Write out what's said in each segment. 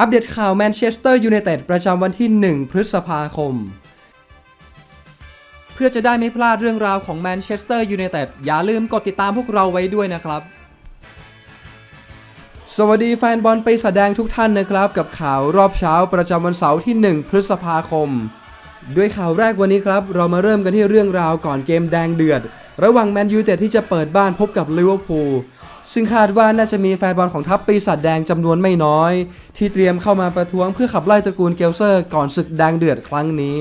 อัปเดตข่าวแมนเชสเตอร์ยูไนเต็ดประจำวันที่ 1 พฤษภาคม เพื่อจะได้ไม่พลาดเรื่องราวของแมนเชสเตอร์ยูไนเต็ดอย่าลืมกดติดตามพวกเราไว้ด้วยนะครับ สวัสดีแฟนบอลไปแสดงทุกท่านนะครับ กับข่าวรอบเช้าประจำวันเสาร์ที่ 1 พฤษภาคม ด้วยข่าวแรกวันนี้ครับ เรามาเริ่มกันที่เรื่องราวก่อนเกมแดงเดือด ระหว่างแมนยูเต็ดที่จะเปิดบ้านพบกับลิเวอร์พูล ซึ่งคาดว่าน่าจะมีแฟนบอลของทัพปีศาจแดงจำนวนไม่น้อย ที่เตรียมเข้ามาประท้วงเพื่อขับไล่ตระกูลเกลเซอร์ก่อนศึกแดงเดือดครั้งนี้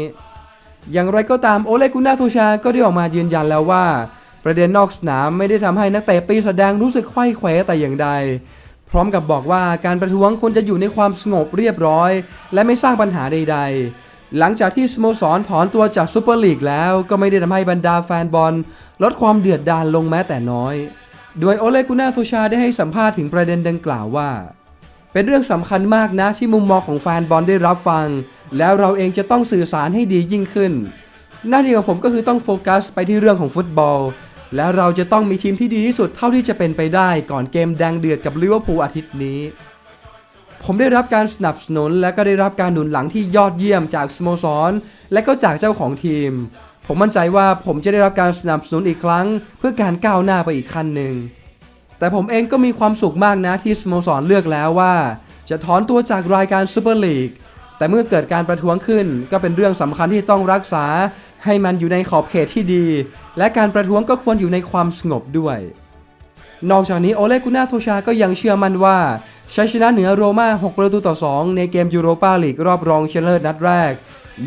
อย่างไรก็ตามโอเลกุน่าโทชาก็ได้ออกมายืนยันแล้วว่า ประเด็นนอกสนามไม่ได้ทำให้นักเตะปีศาจแดงรู้สึกไขว้เขวแต่อย่างใด พร้อมกับบอกว่าการประท้วงควรจะอยู่ในความสงบเรียบร้อย และไม่สร้างปัญหาใด ๆหลังจากที่สโมสรถอนตัวจากซูเปอร์ลีกแล้วก็ไม่ได้ทำให้บรรดาแฟนบอล ลดความเดือดดาลลงแม้แต่น้อย โดยโอเลกุนาโซชาได้ให้สัมภาษณ์ถึงประเด็นดังกล่าวว่า เป็นเรื่องสำคัญมากนะที่มุมมองของแฟนบอลได้รับฟัง แล้วเราเองจะต้องสื่อสารให้ดียิ่งขึ้น หน้าที่ของผมก็คือต้องโฟกัสไปที่เรื่องของฟุตบอล แล้วเราจะต้องมีทีมที่ดีที่สุดเท่าที่จะเป็นไปได้ก่อนเกมแดงเดือดกับลิเวอร์พูลอาทิตย์นี้ ผมได้รับการสนับสนุนและก็ได้รับการหนุนหลังที่ยอดเยี่ยมจากสโมสร และก็จากเจ้าของทีม ผมมั่นใจว่าผมจะได้รับการสนับสนุนอีกครั้ง เพื่อการก้าวหน้าไปอีกขั้นหนึ่ง แต่ผมเองก็มีความสุขมากนะที่สโมสรเลือกแล้วว่า จะถอนตัวจากรายการซูเปอร์ลีก แต่เมื่อเกิดการประท้วงขึ้น ก็เป็นเรื่องสำคัญที่ต้องรักษา ให้มันอยู่ในขอบเขตที่ดี และการประท้วงก็ควรอยู่ในความสงบด้วย นอกจากนี้โอเลกุน่าโซชาก็ยังเชื่อมั่นว่าชัยชนะเหนือโรม่า 6 ประตูต่อ 2 ในเกมยูโรปาลีกรอบรองชนะเลิศนัดแรก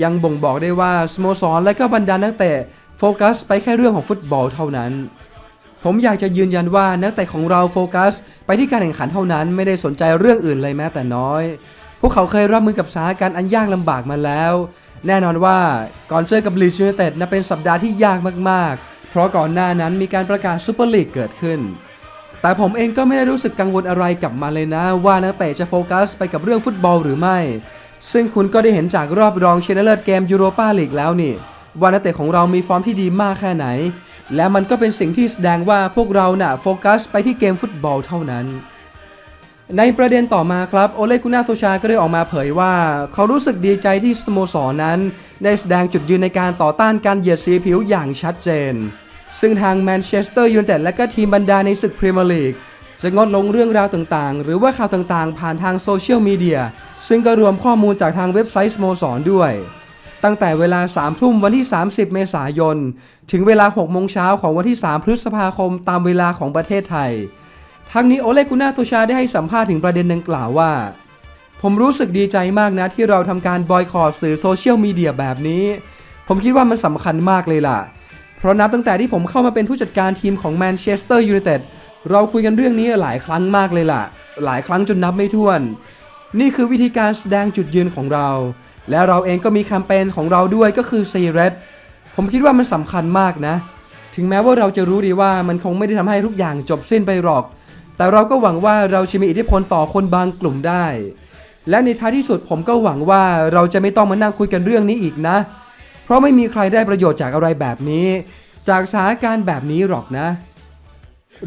ยังบ่งบอกได้ว่าสโมสรและก็บรรดานักเตะโฟกัสไปแค่เรื่องของฟุตบอลเท่านั้น ผมอยากจะยืนยันว่านักเตะของเราโฟกัส ไปที่การแข่งขันเท่านั้นไม่ได้สนใจเรื่องอื่นเลยแม้แต่น้อย พวกเขาเคยรับมือกับสถานการณ์อันยากลำบากมาแล้ว แน่นอนว่าก่อนเจอกับลีดยูไนเต็ดนับเป็นสัปดาห์ที่ยากมากๆ เพราะก่อนหน้านั้นมีการประกาศซูเปอร์ลีกเกิดขึ้น แต่ผมเองก็ไม่ได้รู้สึกกังวลอะไรกับมันเลยนะ ว่านักเตะจะโฟกัสไปกับเรื่องฟุตบอลหรือไม่ ซึ่งคุณก็ได้เห็นจากรอบรองชนะเลิศเกมยูโรปาลีกแล้วนี่ว่านักเตะของเรามีฟอร์มที่ดีมากแค่ไหน และมันก็เป็นสิ่งที่แสดงว่าพวกเราน่ะโฟกัสไปที่เกมฟุตบอลเท่านั้น ในประเด็นต่อมาครับโอเลกุน่าโซชาก็ได้ออกมาเผยว่า เขารู้สึกดีใจที่สโมสรนนั้น ได้แสดงจุดยืนในการต่อต้านการเหยียดสีผิวอย่างชัดเจน ซึ่งทางแมนเชสเตอร์ยูไนเต็ดและก็ทีมบรรดาในศึกพรีเมียร์ลีก จะงดลงเรื่องราวต่างๆ หรือว่าข่าวต่างๆ ผ่านทางโซเชียลมีเดียซึ่งก็รวมข้อมูลจากทางเว็บไซต์สโมสรด้วย ตั้งแต่เวลา 3 ทุ่มวันที่ 30 เมษายน ถึงเวลา 6 โมงเช้าของวันที่ 3 พฤษภาคมตามเวลาของประเทศไทย ทั้งนี้โอเลกุน่าโซชาได้ให้สัมภาษณ์ถึงประเด็นดังกล่าวว่า ผมรู้สึกดีใจมากนะที่เราทำการบอยคอรสื่อโซเชียลมีเดียแบบนี้ ผมคิดว่ามันสำคัญมากเลยล่ะ เพราะนับตั้งแต่ที่ผมเข้ามาเป็นผู้จัดการทีมของแมนเชสเตอร์ยูไนเต็ด เราคุยกันเรื่องนี้หลายครั้งมากเลยล่ะ หลายครั้งจนนับไม่ถ้วน นี่คือวิธีการแสดงจุดยืนของเรา และเราเองก็มีแคมเปญของเราด้วยก็คือ s e r e d ผมคิดว่ามันสำคัญมากนะ ถึงแม้ว่าเราจะรู้ดีว่ามันคงไม่ได้ทำให้ทุกอย่างจบสิ้นไปหรอก แต่เราก็หวังว่าเราจะมีอิทธิพลต่อคนบางกลุ่มได้ และในท้ายที่สุดผมก็หวังว่าเราจะไม่ต้องมานั่งคุยกันเรื่องนี้อีกนะ เพราะไม่มีใครได้ประโยชน์จากอะไรแบบนี้ จากสถานการณ์แบบนี้หรอกนะ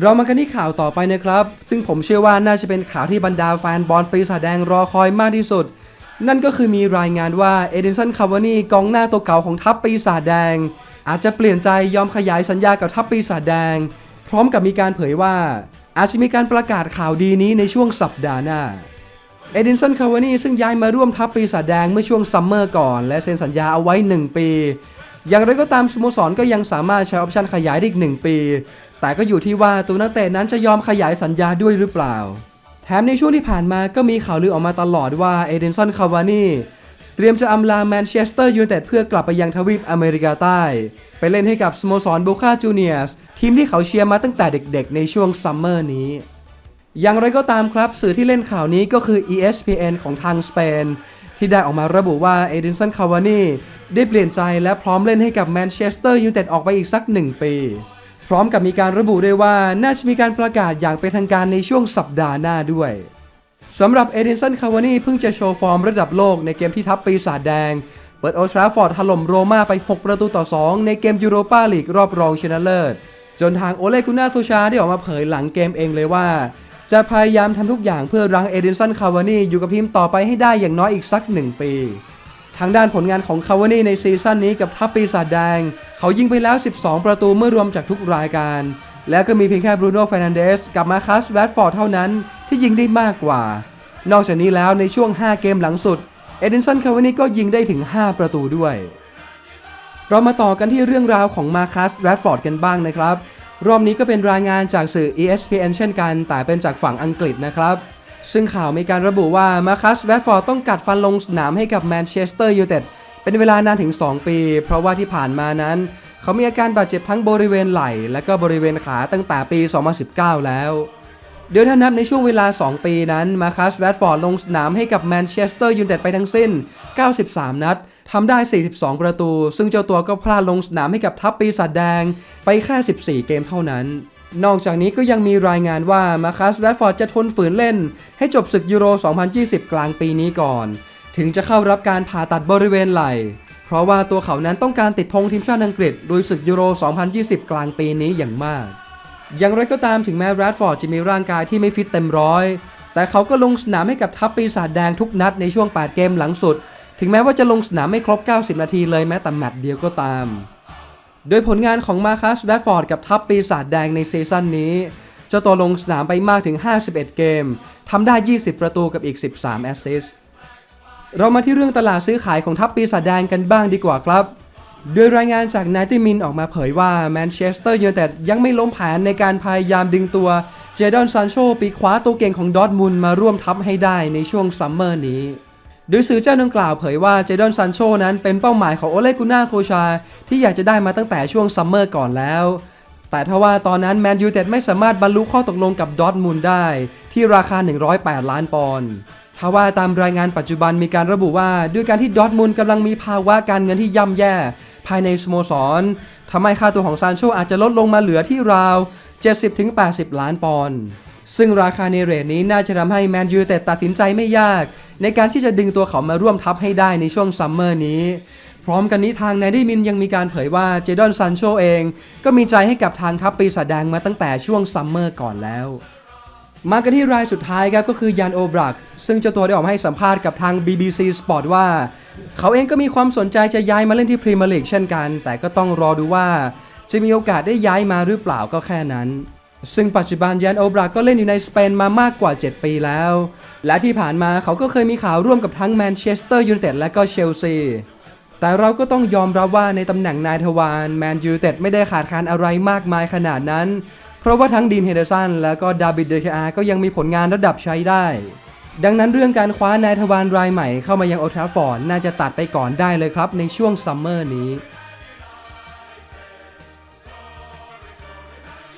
เรามากันที่ข่าวต่อไปนะครับ ซึ่งผมเชื่อว่าน่าจะเป็นข่าวที่บรรดาแฟนบอลปีศาจแดงรอคอยมากที่สุด นั่นก็คือมีรายงานว่าเอเดนสันคาวานีกองหน้าตัวเก่าของทัพปีศาจแดง อาจจะเปลี่ยนใจยอมขยายสัญญากับทัพปีศาจแดง พร้อมกับมีการเผยว่า อาจจะมีการประกาศข่าวดีนี้ในช่วงสัปดาห์หน้าเอดินสันคาวานีซึ่งย้ายมาร่วมทัพปีศาจแดงเมื่อช่วงซัมเมอร์ก่อน และเซ็นสัญญาเอาไว้ 1 ปี อย่างไรก็ตามสโมสรก็ยังสามารถใช้ออปชันขยายได้อีก 1 ปี แต่ก็อยู่ที่ว่าตัวนักเตะนั้นจะยอมขยายสัญญาด้วยหรือเปล่า แถมในช่วงที่ผ่านมาก็มีข่าวลือออกมาตลอดว่าเอเดนสันคาวานีเตรียมจะอำลาแมนเชสเตอร์ยูไนเต็ดเพื่อกลับไปยังทวีปอเมริกาใต้ ไปเล่นให้กับสโมสรโบคาจูเนียสทีมที่เขาเชียร์มาตั้งแต่เด็กๆ ในช่วงซัมเมอร์นี้ อย่างไรก็ตามครับสื่อที่เล่นข่าวนี้ก็คือ ESPN ของทางสเปน ที่ได้ออกมาระบุว่าเอดินสันคาวานีได้เปลี่ยนใจและพร้อมเล่นให้กับแมนเชสเตอร์ยูไนเต็ดออกไปอีกสักหนึ่งปี พร้อมกับมีการระบุด้วยว่าน่าจะมีการประกาศอย่างเป็นทางการในช่วงสัปดาห์หน้าด้วยสำหรับเอดินสันคาวานีเพิ่งจะโชว์ฟอร์มระดับโลกในเกมที่ทัพปีศาจแดง เปิดโอทราฟอร์ดถล่มโรม่าไป 6 ประตูต่อ 2 ในเกมยูโรปาลีกรอบรองชนะเลิศ จนทางโอเลกุน่าโซชาได้ออกมาเผยหลังเกมเองเลยว่า จะพยายามทำทุกอย่างเพื่อรั้งเอดินสันคาวานีอยู่กับทีมต่อไปให้ได้อย่างน้อยอีกสักหนึ่งปี ทางด้านผลงานของคาวานี่ในซีซั่นนี้กับทัพปีศาจแดง เขายิงไปแล้ว 12 ประตูเมื่อรวมจากทุกรายการ และก็มีเพียงแค่บรูโน่เฟรนันเดสกับมาคัสแรดฟอร์ดเท่านั้นที่ยิงได้มากกว่า นอกจากนี้แล้วในช่วง 5 เกมหลังสุด เอดินสันคาวานี่ก็ยิงได้ถึง 5 ประตูด้วย เรามาต่อกันที่เรื่องราวของมาคัสแรดฟอร์ดกันบ้างนะครับ รอบนี้ก็เป็นรายงานจากสื่อ ESPN เช่นกัน แต่เป็นจากฝั่งอังกฤษนะครับ ซึ่งข่าวมีการระบุว่ามาคัสแรดฟอร์ดต้องกัดฟันลงสนามให้กับแมนเชสเตอร์ยูไนเต็ดเป็นเวลานานถึง 2 ปี เพราะว่าที่ผ่านมานั้น เขามีอาการบาดเจ็บทั้งบริเวณไหล่ และก็บริเวณขาตั้งแต่ปี 2019 แล้ว เดี๋ยวถ้านับในช่วงเวลา 2 ปีนั้นมาคัสแรดฟอร์ดลงสนามให้กับแมนเชสเตอร์ยูไนเต็ดไปทั้งสิ้น 93 นัดทำได้ 42 ประตู ซึ่งเจ้าตัวก็พลาดลงสนามให้กับทัพปีศาจแดงไปแค่ 14 เกมเท่านั้น นอกจากนี้ก็ยังมีรายงานว่ามาคัสแรดฟอร์ดจะทนฝืนเล่น ให้จบศึกยูโร 2020 กลางปีนี้ก่อน ถึงจะเข้ารับการผ่าตัดบริเวณไหล่ เพราะว่าตัวเขานั้นต้องการติดธงทีมชาติอังกฤษโดยศึกยูโร 2020 กลางปีนี้อย่างมาก อย่างไรก็ตามถึงแม้แรดฟอร์ดจะมีร่างกายที่ไม่ฟิตเต็มร้อย แต่เขาก็ลงสนามให้กับทัพปีศาจแดงทุกนัดในช่วง 8 เกมหลังสุด ถึงแม้ว่าจะลงสนามไม่ครบ 90 นาทีเลยแม้แต่แมตช์เดียวก็ตาม โดยผลงานของมาคัสแรดฟอร์ดกับทัพปีศาจแดงในซีซั่นนี้เจ้าตัวลงสนามไปมากถึง 51 เกมทำได้ 20 ประตูกับอีก 13 แอสซิสต์เรามาที่เรื่องตลาดซื้อขายของทัพปีศาจแดงกันบ้างดีกว่าครับ โดยรายงานจากนายติมินออกมาเผยว่าแมนเชสเตอร์ยูไนเต็ดยังไม่ล้มแผนในการพยายามดึงตัวเจดอนซานโชปีกขวาตัวเก่งของดอทมุนมาร่วมทัพให้ได้ในช่วงซัมเมอร์นี้ โดยสื่อเจ้าดังกล่าวเผยว่าเจดอนซานโชนั้นเป็นเป้าหมายของโอเลกุน่าโซชา ที่อยากจะได้มาตั้งแต่ช่วงซัมเมอร์ก่อนแล้ว แต่ทว่าตอนนั้นแมนยูเต็ดไม่สามารถบรรลุข้อตกลงกับดอทมุนด์ได้ ที่ราคา 108 ล้านปอนด์ทว่าตามรายงานปัจจุบันมีการระบุว่าด้วยการที่ดอทมุนด์กำลังมีภาวะการเงินที่ย่ำแย่ ภายในสโมสรทำให้ค่าตัวของซานโชอาจจะลดลงมาเหลือที่ราว 70-80 ล้านปอนด์ ซึ่งราคาในเรทนี้น่าจะทำให้แมนยูไนเต็ดตัดสินใจไม่ยาก ในการที่จะดึงตัวเขามาร่วมทัพให้ได้ในช่วงซัมเมอร์นี้ พร้อมกันนี้ทางนายดิมินยังมีการเผยว่าเจดอนซานโชเอง ก็มีใจให้กับทางทัพปีศาจแดงมาตั้งแต่ช่วงซัมเมอร์ก่อนแล้ว มากันที่รายสุดท้ายครับก็คือยันโอบรัก ซึ่งเจ้าตัวได้ออกมาให้สัมภาษณ์กับทาง BBC Sport ว่า เขาเองก็มีความสนใจจะย้ายมาเล่นที่พรีเมียร์ลีกเช่นกัน แต่ก็ต้องรอดูว่าจะมีโอกาสได้ย้ายมาหรือเปล่าก็แค่นั้น ซึ่งปัจจุบันยันโอบรักก็เล่นอยู่ในสเปนมามากกว่า 7 ปีแล้ว และที่ผ่านมาเขาก็เคยมีข่าวร่วมกับทั้งแมนเชสเตอร์ยูไนเต็ดและก็เชลซี แต่เราก็ต้องยอมรับว่าในตำแหน่งนายทวารแมนยูไนเต็ดไม่ได้ขาดคานอะไรมากมายขนาดนั้น เพราะว่าทั้งดีนเฮเดอร์สันและก็ดาวิดเดคอาก็ยังมีผลงานระดับใช้ได้ ดังนั้นเรื่องการคว้านายทวารรายใหม่เข้ามายังโอทราฟอร์ดน่าจะตัดไปก่อนได้เลยครับในช่วงซัมเมอร์นี้